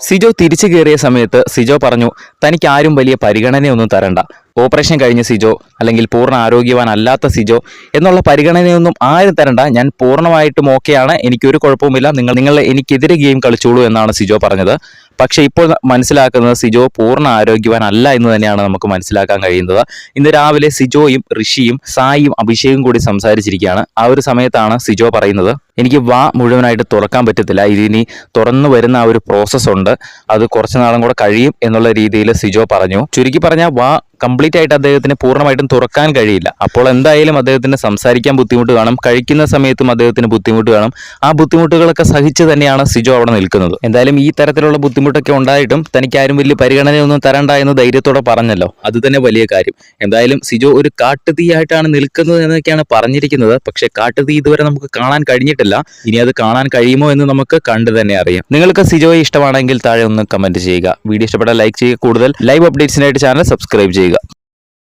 സിജോ തിരിച്ചു കയറിയ സമയത്ത് സിജോ പറഞ്ഞു തനിക്ക് ആരും വലിയ പരിഗണനയൊന്നും തരണ്ട. ഓപ്പറേഷൻ കഴിഞ്ഞ സിജോ അല്ലെങ്കിൽ പൂർണ ആരോഗ്യവാനല്ലാത്ത സിജോ എന്നുള്ള പരിഗണനയൊന്നും ആരും തരണ്ട. ഞാൻ പൂർണമായിട്ടും ഓക്കെയാണ്. എനിക്കൊരു കുഴപ്പവുമില്ല. നിങ്ങൾ നിങ്ങൾ എനിക്കെതിരെ ഗെയിം കളിച്ചോളൂ എന്നാണ് സിജോ പറഞ്ഞത്. പക്ഷേ ഇപ്പോൾ മനസ്സിലാക്കുന്നത് സിജോ പൂർണ ആരോഗ്യവാനല്ല എന്ന് തന്നെയാണ് നമുക്ക് മനസ്സിലാക്കാൻ കഴിയുന്നത്. ഇന്ന് രാവിലെ സിജോയും ഋഷിയും സായിയും അഭിഷേകും കൂടി സംസാരിച്ചിരിക്കുകയാണ്. ആ ഒരു സമയത്താണ് സിജോ പറയുന്നത് എനിക്ക് വാ മുഴുവനായിട്ട് തുറക്കാൻ പറ്റത്തില്ല. ഇതിനി തുറന്നു വരുന്ന ആ ഒരു പ്രോസസ്സ് ഉണ്ട്. അത് കുറച്ച് നാളും കൂടെ കഴിയും എന്നുള്ള രീതിയിൽ സിജോ പറഞ്ഞു. ചുരുക്കി പറഞ്ഞാൽ വാ കംപ്ലീറ്റ് ആയിട്ട് അദ്ദേഹത്തിന് പൂർണമായിട്ടും തുറക്കാൻ കഴിയില്ല. അപ്പോൾ എന്തായാലും അദ്ദേഹത്തിന് സംസാരിക്കാൻ ബുദ്ധിമുട്ട് കാണും. കഴിക്കുന്ന സമയത്തും അദ്ദേഹത്തിന് ബുദ്ധിമുട്ട് കാണും. ആ ബുദ്ധിമുട്ടുകളൊക്കെ സഹിച്ച് തന്നെയാണ് സിജോ അവിടെ നിൽക്കുന്നത്. എന്തായാലും ഈ തരത്തിലുള്ള ബുദ്ധിമുട്ടൊക്കെ ഉണ്ടായിട്ടും തനിക്ക് ആരും വലിയ പരിഗണനയൊന്നും തരണ്ട എന്ന് ധൈര്യത്തോടെ പറഞ്ഞല്ലോ. അത് തന്നെ വലിയ കാര്യം. എന്തായാലും സിജോ ഒരു കാട്ടുതീയായിട്ടാണ് നിൽക്കുന്നത് എന്നൊക്കെയാണ് പറഞ്ഞിരിക്കുന്നത്. പക്ഷെ കാട്ടുതീ ഇതുവരെ നമുക്ക് കാണാൻ കഴിഞ്ഞിട്ടില്ല. ഇനി അത് കാണാൻ കഴിയുമോ എന്ന് നമുക്ക് കണ്ടു തന്നെ അറിയാം. നിങ്ങൾക്ക് സിജോയെ ഇഷ്ടമാണെങ്കിൽ താഴെ ഒന്ന് കമന്റ് ചെയ്യുക. വീഡിയോ ഇഷ്ടപ്പെട്ടാൽ ലൈക്ക് ചെയ്യുക. കൂടുതൽ ലൈവ് അപ്ഡേറ്റ്സിനായിട്ട് ചാനൽ സബ്സ്ക്രൈബ് ചെയ്യുക. ചെയ്യുക